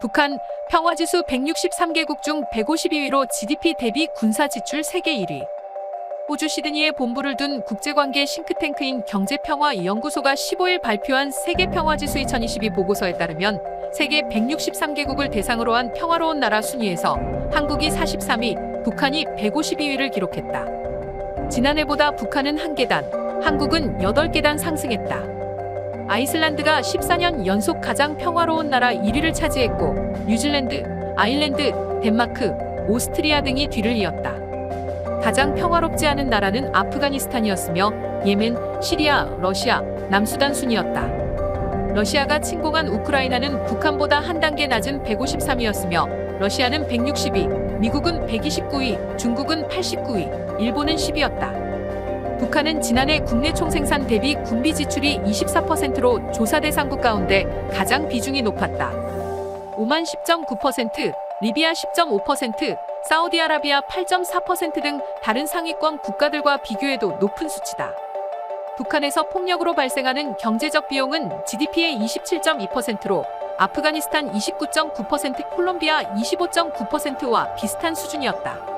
북한 평화지수 163개국 중 152위로 GDP 대비 군사 지출 세계 1위. 호주 시드니에 본부를 둔 국제관계 싱크탱크인 경제평화연구소가 15일 발표한 세계평화지수 2022 보고서에 따르면 세계 163개국을 대상으로 한 평화로운 나라 순위에서 한국이 43위, 북한이 152위를 기록했다. 지난해보다 북한은 한 계단, 한국은 8계단 상승했다. 아이슬란드가 14년 연속 가장 평화로운 나라 1위를 차지했고 뉴질랜드, 아일랜드, 덴마크, 오스트리아 등이 뒤를 이었다. 가장 평화롭지 않은 나라는 아프가니스탄이었으며 예멘, 시리아, 러시아, 남수단 순이었다. 러시아가 침공한 우크라이나는 북한보다 한 단계 낮은 153위였으며 러시아는 160위, 미국은 129위, 중국은 89위, 일본은 10위였다. 북한은 지난해 국내 총생산 대비 군비 지출이 24%로 조사 대상국 가운데 가장 비중이 높았다. 오만 10.9%, 리비아 10.5%, 사우디아라비아 8.4%등 다른 상위권 국가들과 비교해도 높은 수치다. 북한에서 폭력으로 발생하는 경제적 비용은 GDP의 27.2%로 아프가니스탄 29.9%, 콜롬비아 25.9%와 비슷한 수준이었다.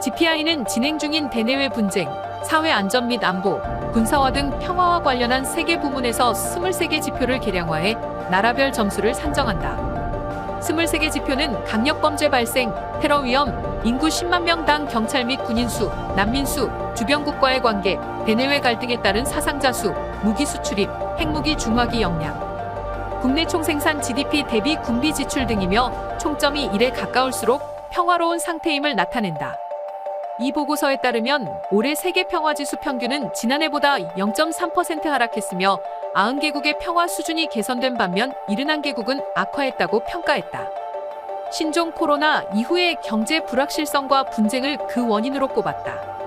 GPI는 진행 중인 대내외 분쟁, 사회 안전 및 안보, 군사화 등 평화와 관련한 세계 부문에서 23개 지표를 계량화해 나라별 점수를 산정한다. 23개 지표는 강력범죄 발생, 테러 위험, 인구 10만 명당 경찰 및 군인 수, 난민 수, 주변국과의 관계, 대내외 갈등에 따른 사상자 수, 무기 수출입, 핵무기 중화기 역량. 국내 총생산 GDP 대비 군비 지출 등이며 총점이 1에 가까울수록 평화로운 상태임을 나타낸다. 이 보고서에 따르면 올해 세계 평화지수 평균은 지난해보다 0.3% 하락했으며 90개국의 평화 수준이 개선된 반면 71개국은 악화했다고 평가했다. 신종 코로나 이후의 경제 불확실성과 분쟁을 그 원인으로 꼽았다.